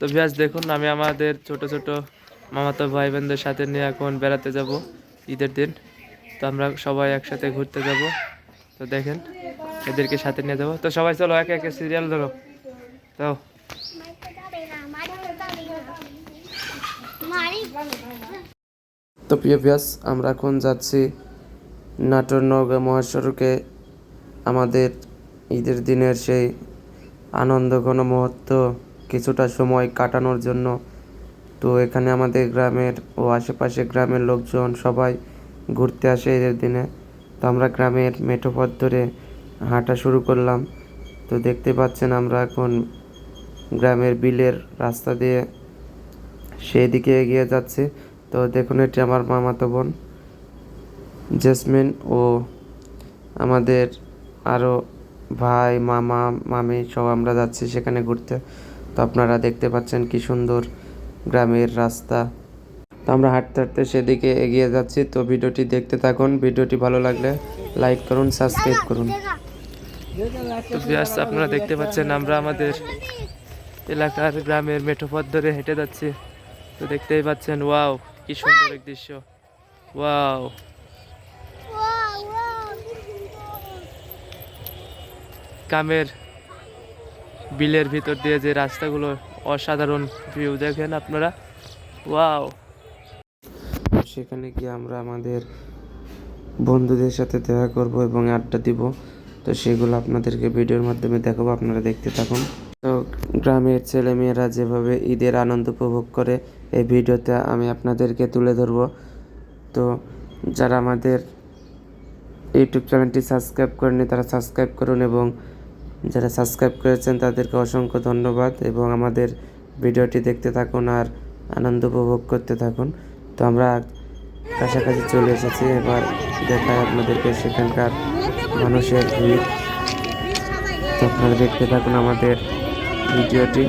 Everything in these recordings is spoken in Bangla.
তো ভিয়াস দেখুন, আমি আমাদের ছোট ছোট মামাতো ভাই বোনদের সাথে নিয়ে এখন বেড়াতে যাব ঈদের দিন। তো আমরা সবাই একসাথে ঘুরতে যাব। তো দেখেন, এদেরকে সাথে নিয়ে যাব। তো সবাই চলো, একে একে সিরিয়াল ধরো। তো। তো প্রিয় ভিয়াস আমরা এখন যাচ্ছি নাটোর নওগাঁ মহাসড়কে। আমাদের ঈদের দিনের সেই আনন্দ ঘন মুহূর্ত। কিছুটা সময় কাটানোর জন্য। তো এখানে আমাদের গ্রামের ও আশেপাশে গ্রামের লোকজন সবাই ঘুরতে আসে ঈদের দিনে। তো আমরা গ্রামের মেঠো পথ ধরে হাঁটা শুরু করলাম। তো দেখতে পাচ্ছেন আমরা এখন গ্রামের বিলের রাস্তা দিয়ে সেই দিকে এগিয়ে যাচ্ছি। তো দেখুন, এটি আমার মামাতো বোন জেসমিন ও আমাদের আরও ভাই, মামা, মামি সব আমরা যাচ্ছি সেখানে ঘুরতে। তো আপনারা দেখতে পাচ্ছেন কি সুন্দর গ্রামের রাস্তা। তো আমরা হাঁটতে হাঁটতে সেদিকে এগিয়ে যাচ্ছি। তো ভিডিওটি দেখতে থাকুন। ভিডিওটি ভালো লাগলে লাইক করুন সাবস্ক্রাইব করুন। তো ভিউয়ার্স আপনারা দেখতে পাচ্ছেন আমরা আমাদের এলাকার গ্রামের মেঠো পথ ধরে হেঁটে যাচ্ছি। তো দেখতেই পাচ্ছেন ওয়াও কি সুন্দর এক দৃশ্য। ওয়াও। গ্রামের বিলের ভিতর দিয়ে যে রাস্তাগুলো অসাধারণ ভিউ দেখেন আপনারা। ওয়াও সেখানে গিয়ে আমরা আমাদের বন্ধুদের সাথে দেখা করব এবং আড্ডা দিব। তো সেগুলো আপনাদেরকে ভিডিওর মাধ্যমে দেখাবো, আপনারা দেখতে থাকুন। তো গ্রামের ছেলেমেয়েরা যেভাবে ঈদের আনন্দ উপভোগ করে, এই ভিডিওতে আমি আপনাদেরকে তুলে ধরবো। তো যারা আমাদের ইউটিউব চ্যানেলটি সাবস্ক্রাইব করেনি তারা সাবস্ক্রাইব করুন এবং যারা সাবস্ক্রাইব করেছেন তাদেরকে অসংখ্য ধন্যবাদ এবং আমাদের ভিডিওটি দেখতে থাকুন আর আনন্দ উপভোগ করতে থাকুন। তো আমরা কাছাকাছি চলে এসেছি, এবার দেখায় আপনাদেরকে সেখানকার মানুষের ভিড়। তো আপনারা দেখতে থাকুন আমাদের ভিডিওটি।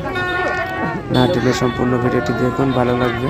না টেনে সম্পূর্ণ ভিডিওটি দেখুন, ভালো লাগবে।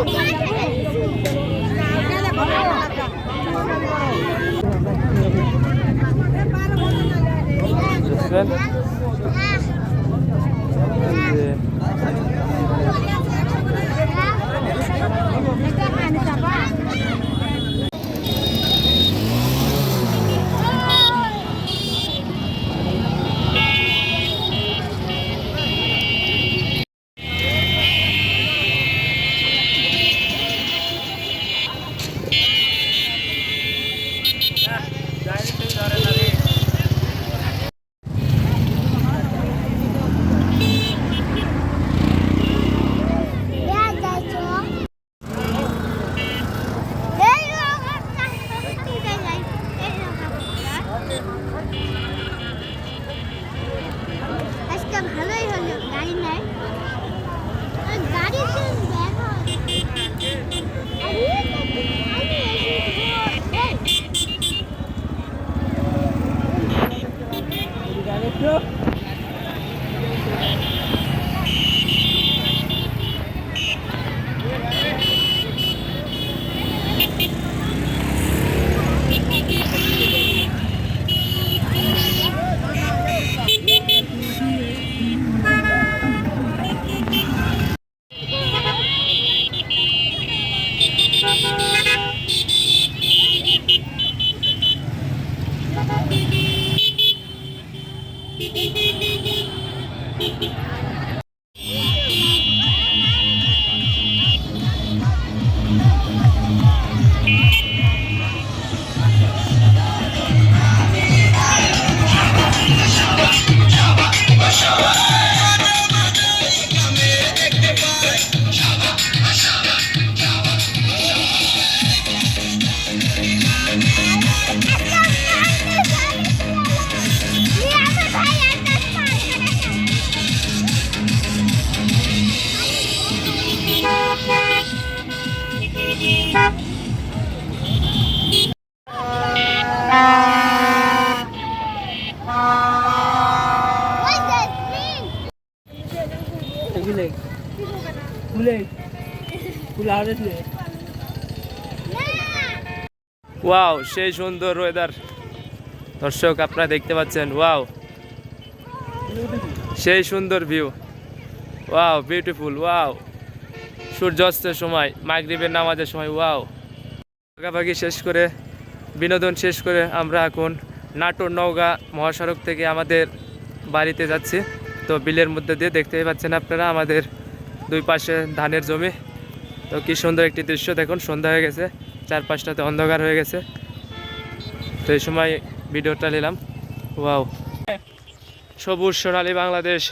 আইলে Gulay. ওয়াও সেই সুন্দর ওয়েদার দর্শক, আপনারা দেখতে পাচ্ছেন ওয়াও সেই সুন্দর ভিউ ওয়াও বিউটিফুল ওয়াও সূর্যাস্তের সময়, মাগরীবের নামাজের সময় ওয়াও ভাগাভাগি শেষ করে, বিনোদন শেষ করে আমরা এখন নাটোর নওগাঁ মহাসড়ক থেকে আমাদের বাড়িতে যাচ্ছি। তো বিলের মধ্যে দিয়ে দেখতেই পাচ্ছেন আপনারা আমাদের দুই পাশে ধানের জমি। তো কি সুন্দর একটি দৃশ্য দেখুন, সন্ধ্যা হয়ে গেছে, চারপাশটাতে অন্ধকার হয়ে গেছে। তো এই সময় ভিডিওটা নিলাম। ওয়াও। সবুজ সোনালী বাংলাদেশ।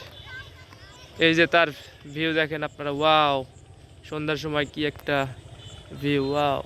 এই যে তার ভিউ দেখেন আপনারা, ওয়াও। সন্ধ্যার সময় কি একটা ভিউ, ওয়াও।